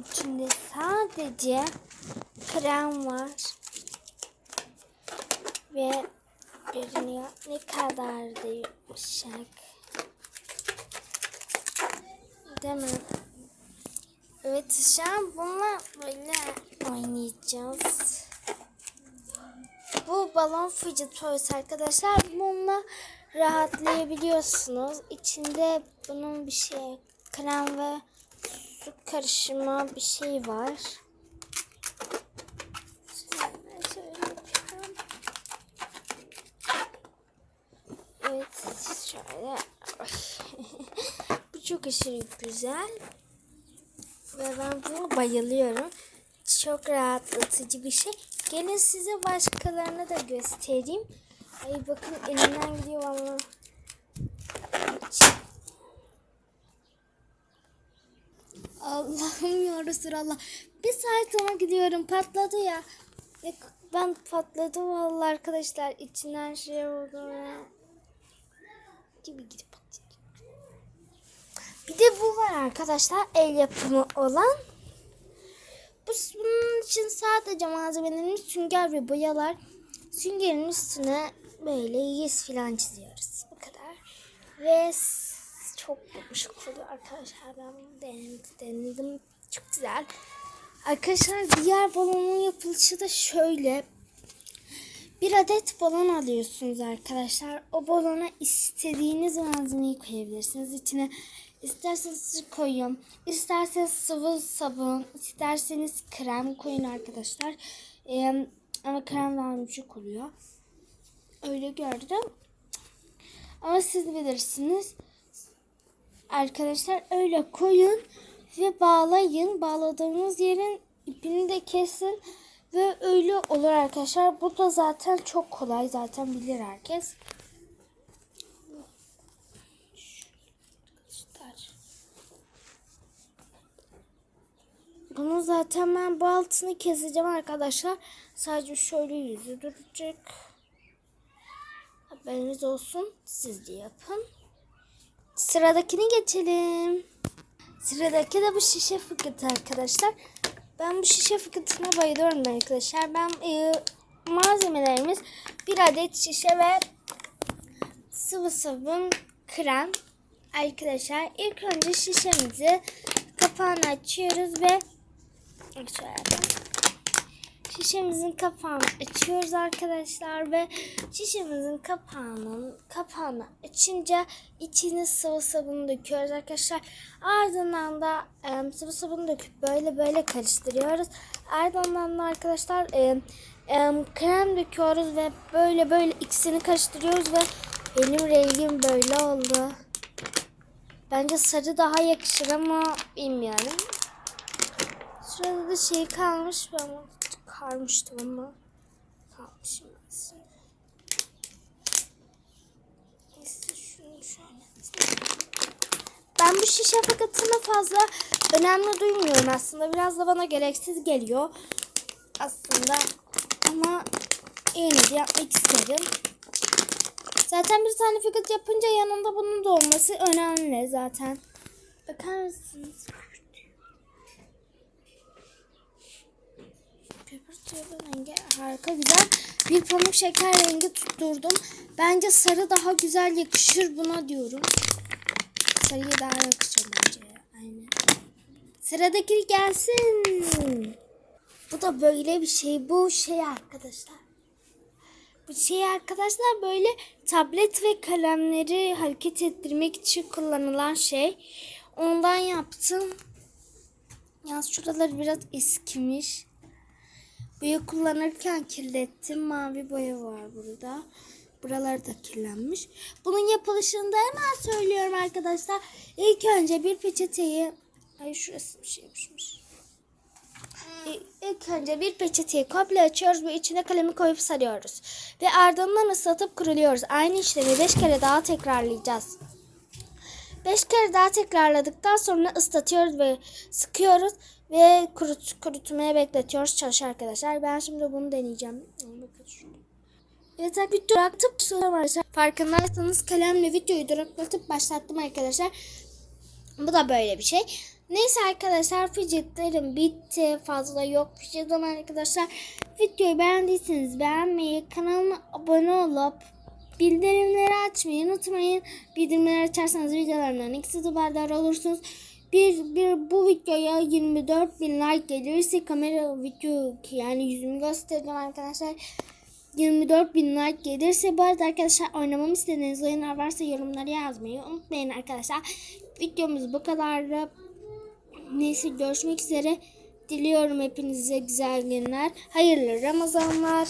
içinde sadece krem var. Ve görünüyor ne kadar da yumuşak. Değil mi? Evet şu an bununla böyle oynayacağız. Bu balon fidget arkadaşlar. Bununla rahatlayabiliyorsunuz. İçinde bunun bir şey krem ve su karışımı bir şey var. Evet şöyle. Bu çok aşırı güzel. Ve ben buna bayılıyorum. Çok rahatlatıcı bir şey. Gelin size başkalarına da göstereyim. Ay bakın elimden gidiyor ama. Allah'ım ya Resulallah. Bir saat gidiyorum. Patladı ya. Ben patladım vallahi arkadaşlar. İçinden şey oldu. ya. Gibi gidip. Bir de bu var arkadaşlar. El yapımı olan. Bu, bunun için sadece malzemelerimiz sünger ve boyalar. Süngerin üstüne böyle yüz falan çiziyoruz. Bu kadar. Ve çok yumuşak oluyor arkadaşlar. Ben bunu denedim. denedim. Çok güzel. Arkadaşlar diğer balonun yapılışı da şöyle. Bir adet balon alıyorsunuz arkadaşlar. O balona istediğiniz malzemeyi koyabilirsiniz. İçine isterseniz su koyun, isterseniz sıvı sabun, isterseniz krem koyun arkadaşlar. Ee, ama krem daha yumuşak oluyor. Öyle gördüm. Ama siz bilirsiniz. Arkadaşlar öyle koyun ve bağlayın. Bağladığınız yerin ipini de kesin ve öyle olur arkadaşlar. Bu da zaten çok kolay. Zaten bilir herkes. Bunu zaten ben bu altını keseceğim arkadaşlar. Sadece şöyle yüzü duracak. Haberiniz olsun. Siz de yapın. Sıradakini geçelim. Sıradaki de bu şişe fıkıtı arkadaşlar. Ben bu şişe fıkıtına bayılıyorum arkadaşlar. Ben e, malzemelerimiz bir adet şişe ve sıvı sabun, krem. Arkadaşlar ilk önce şişemizi kapağını açıyoruz ve şöyle. Şişemizin kapağını açıyoruz arkadaşlar ve şişemizin kapağının kapağını açınca içine sıvı sabunu döküyoruz arkadaşlar. Ardından da e, sıvı sabunu döküp böyle böyle karıştırıyoruz. Ardından da arkadaşlar e, e, krem döküyoruz ve böyle böyle ikisini karıştırıyoruz ve benim rengim böyle oldu. Bence sarı daha yakışır ama bilmiyorum. Sırada da şey kalmış ben onu çıkarmıştım ama kalmışım aslında. Ben bu şişe fakatını fazla önemli duymuyorum aslında. Biraz da bana gereksiz geliyor aslında. Ama yine de yapmak istedim. Zaten bir tane fakat yapınca yanında bunun da olması önemli zaten. Bakar mısınız? Köpürtüyor rengi harika güzel. Bir pamuk şeker rengi tutturdum. Bence sarı daha güzel yakışır buna diyorum. Sarıya daha yakışır bence. Aynen. Sıradaki gelsin. Bu da böyle bir şey. Bu şey arkadaşlar. Bu şey arkadaşlar böyle tablet ve kalemleri hareket ettirmek için kullanılan şey. Ondan yaptım. Yalnız şuraları biraz eskimiş. Boya kullanırken kirlettim. Mavi boya var burada. Buralar da kirlenmiş. Bunun yapılışını da hemen söylüyorum arkadaşlar. İlk önce bir peçeteyi... Ay şurası bir şey yapışmış. İlk önce bir peçeteyi komple açıyoruz ve içine kalemi koyup sarıyoruz. Ve ardından ıslatıp kuruluyoruz. Aynı işlemi 5 kere daha tekrarlayacağız. 5 kere daha tekrarladıktan sonra ıslatıyoruz ve sıkıyoruz ve kurut, kurutmaya bekletiyoruz çalışır arkadaşlar. Ben şimdi bunu deneyeceğim. Evet video bıraktım. Arkadaşlar. Farkındaysanız kalemle videoyu duraklatıp başlattım arkadaşlar. Bu da böyle bir şey. Neyse arkadaşlar fidgetlerim bitti. Fazla yok fidgetim arkadaşlar. Videoyu beğendiyseniz beğenmeyi, kanalıma abone olup bildirimleri açmayı unutmayın. Bildirimleri açarsanız videolarımdan ikisi haberdar olursunuz. Bir, bir bu videoya 24 bin like gelirse kamera video yani yüzümü göstereceğim arkadaşlar. 24 bin like gelirse bu arada arkadaşlar oynamamı istediğiniz oyunlar varsa yorumlara yazmayı unutmayın arkadaşlar. Videomuz bu kadardı. Neyse görüşmek üzere. Diliyorum hepinize güzel günler. Hayırlı Ramazanlar.